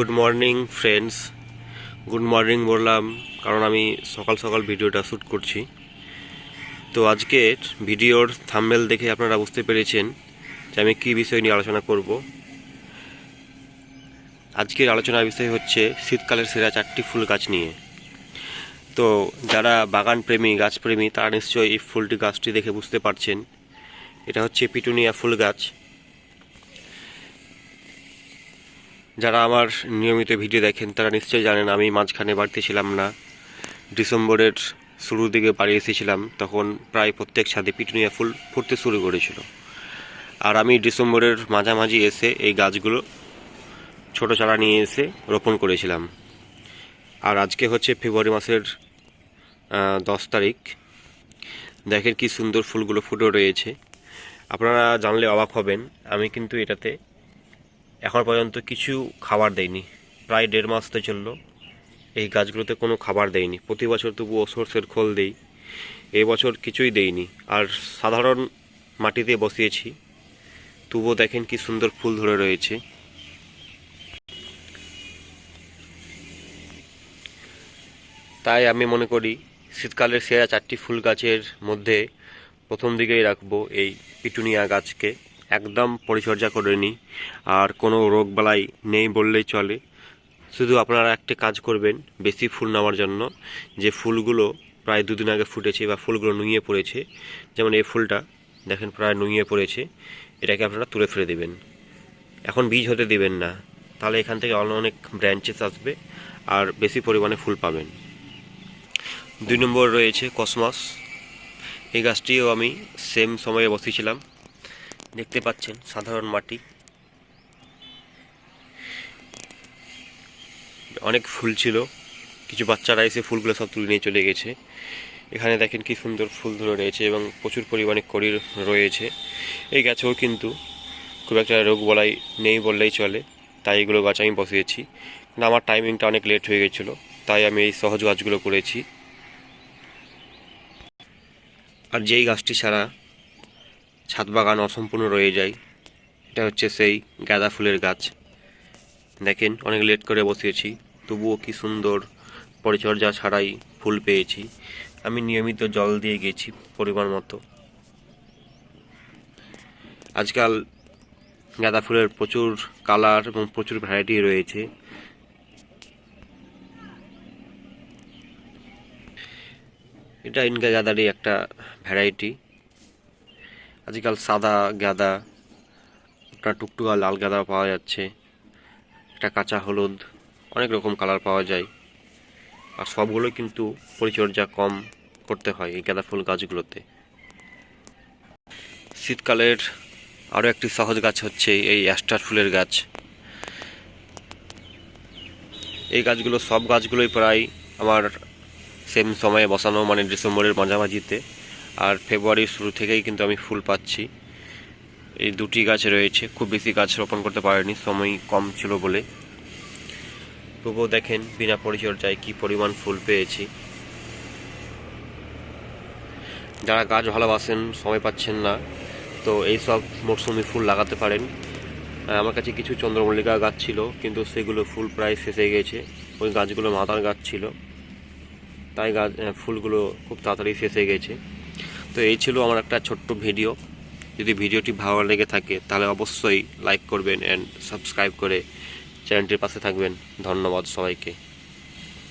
Good morning friends good morning বললাম, কারণ আমি সকাল সকাল ভিডিওটা শ্যুট করছি। তো আজকের ভিডিওর থাম্বেল দেখে আপনারা বুঝতে পেরেছেন যে আমি কী বিষয় নিয়ে আলোচনা করব। আজকের আলোচনার বিষয় হচ্ছে শীতকালের সেরা চারটি ফুল গাছ নিয়ে। তো যারা বাগান প্রেমী গাছপ্রেমী, তারা নিশ্চয়ই এই ফুলটি গাছটি দেখে বুঝতে পারছেন। এটা হচ্ছে পিটুনিয়া ফুল গাছ। যারা আমার নিয়মিত ভিডিও দেখেন, তারা নিশ্চয়ই জানেন আমি মাঝখানে বাড়িতে ছিলাম না। ডিসেম্বরের শুরুর দিকে বাড়ি এসেছিলাম, তখন প্রায় প্রত্যেক ছাদে পিটুনিয়া ফুল ফুটতে শুরু করেছিল। আর আমি ডিসেম্বরের মাঝামাঝি এসে এই গাছগুলো ছোট চারা নিয়ে এসে রোপণ করেছিলাম। আর আজকে হচ্ছে ফেব্রুয়ারি মাসের দশ তারিখ। দেখেন কি সুন্দর ফুলগুলো ফুটে রয়েছে। আপনারা জানলে অবাক হবেন, আমি কিন্তু এটাতে এখন পর্যন্ত কিছু খাবার দেয়নি। প্রায় দেড় মাস তো চলল। এই গাছগুলোতে কোনো খাবার দেয়নি। প্রতি বছর তবুও সর্ষের খোল দেই। এই বছর কিছুই দেইনি। আর সাধারণ মাটিতে বসিয়েছি। তবুও দেখেন কি সুন্দর ফুল ধরে রয়েছে। তাই আমি মনে করি, শীতকালের সেরা চারটি ফুল গাছের মধ্যে প্রথম দিকেই রাখব এই পিটুনিয়া গাছকে। একদম পরিচর্যা করে নিই। আর কোনো রোগ বালাই নেই বললেই চলে। শুধু আপনারা একটা কাজ করবেন, বেশি ফুল নেওয়ার জন্য। যে ফুলগুলো প্রায় দুদিন আগে ফুটেছে বা ফুলগুলো নুইয়ে পড়েছে, যেমন এই ফুলটা, দেখেন প্রায় নুইয়ে পড়েছে, এটাকে আপনারা তুলে ফেলে দেবেন। এখন বীজ হতে দেবেন না, তাহলে এখান থেকে অনেক ব্রাঞ্চেস আসবে আর বেশি পরিমাণে ফুল পাবেন। দুই নম্বর রয়েছে কসমস। এই গাছটিও আমি সেম সময়ে বসিয়েছিলাম। দেখতে পাচ্ছেন সাধারণ মাটি। অনেক ফুল ছিল। কিছু বাচ্চারা এসে ফুলগুলো সব তুলে নিয়ে চলে গেছে। এখানে দেখেন কি সুন্দর ফুল ধরে রয়েছে এবং প্রচুর পরিমাণে কড়ি রয়েছে। এই গাছেও কিন্তু খুব একটা রোগ বলাই নেই বললেই চলে। তাই এগুলো গাছ আমি বসিয়েছি। কিন্তু আমার টাইমিংটা অনেক লেট হয়ে গেছিল। তাই আমি এই সহজ গাছগুলো করেছি। আর যেই গাছটি ছাড়া ছাদ বাগান অসম্পূর্ণ রয়ে যায়। এটা হচ্ছে সেই গাঁদা ফুলের গাছ। দেখেন, অনেক লেট করে বসিয়েছি। তবুও কি সুন্দর পরিচর্যা ছাড়াই ফুল পেয়েছি। আমি নিয়মিত জল দিয়ে গেছি পরিমাণ মতো। আজকাল গাঁদা ফুলের প্রচুর কালার এবং প্রচুর ভ্যারাইটি রয়েছে। এটা ইনকা গাঁদারই একটা ভ্যারাইটি আজকাল সাদা গাঁদা আপনার টুকটুকা লাল গাঁদা পাওয়া যাচ্ছে, একটা কাঁচা হলুদ, অনেক রকম কালার পাওয়া যায়। আর সবগুলো কিন্তু পরিচর্যা কম করতে হয় এই গাঁদা ফুল গাছগুলোতে। শীতকালের আরও একটি সহজ গাছ হচ্ছে এই অ্যাস্টার ফুলের গাছ। এই গাছগুলো সব গাছগুলোই প্রায় আমার সেম সময়ে বসানো মানে ডিসেম্বরের মাঝামাঝিতে। আর ফেব্রুয়ারির শুরু থেকেই কিন্তু আমি ফুল পাচ্ছি। এই দুটি গাছ রয়েছে, খুব বেশি গাছ রোপণ করতে পারিনি, সময় কম ছিল বলে। তবুও দেখেন, বিনা পরিচর্যায় কি পরিমাণ ফুল পেয়েছি। যারা গাছ ভালোবাসেন, সময় পাচ্ছেন না, তো এই সব মরশুমি ফুল লাগাতে পারেন। আমার কাছে কিছু চন্দ্রমল্লিকা গাছ ছিল, কিন্তু সেগুলো ফুল প্রায় শেষ হয়ে গেছে। ওই গাছগুলো মাদার গাছ ছিল। তাই গাছ ফুলগুলো খুব তাড়াতাড়ি শেষ হয়ে গেছে। তো এই ছিল আমার একটা ছোট্ট ভিডিও। যদি ভিডিওটি ভালো লেগে থাকে, তাহলে অবশ্যই লাইক করবেন অ্যান্ড সাবস্ক্রাইব করে চ্যানেলটির পাশে থাকবেন। ধন্যবাদ সবাইকে।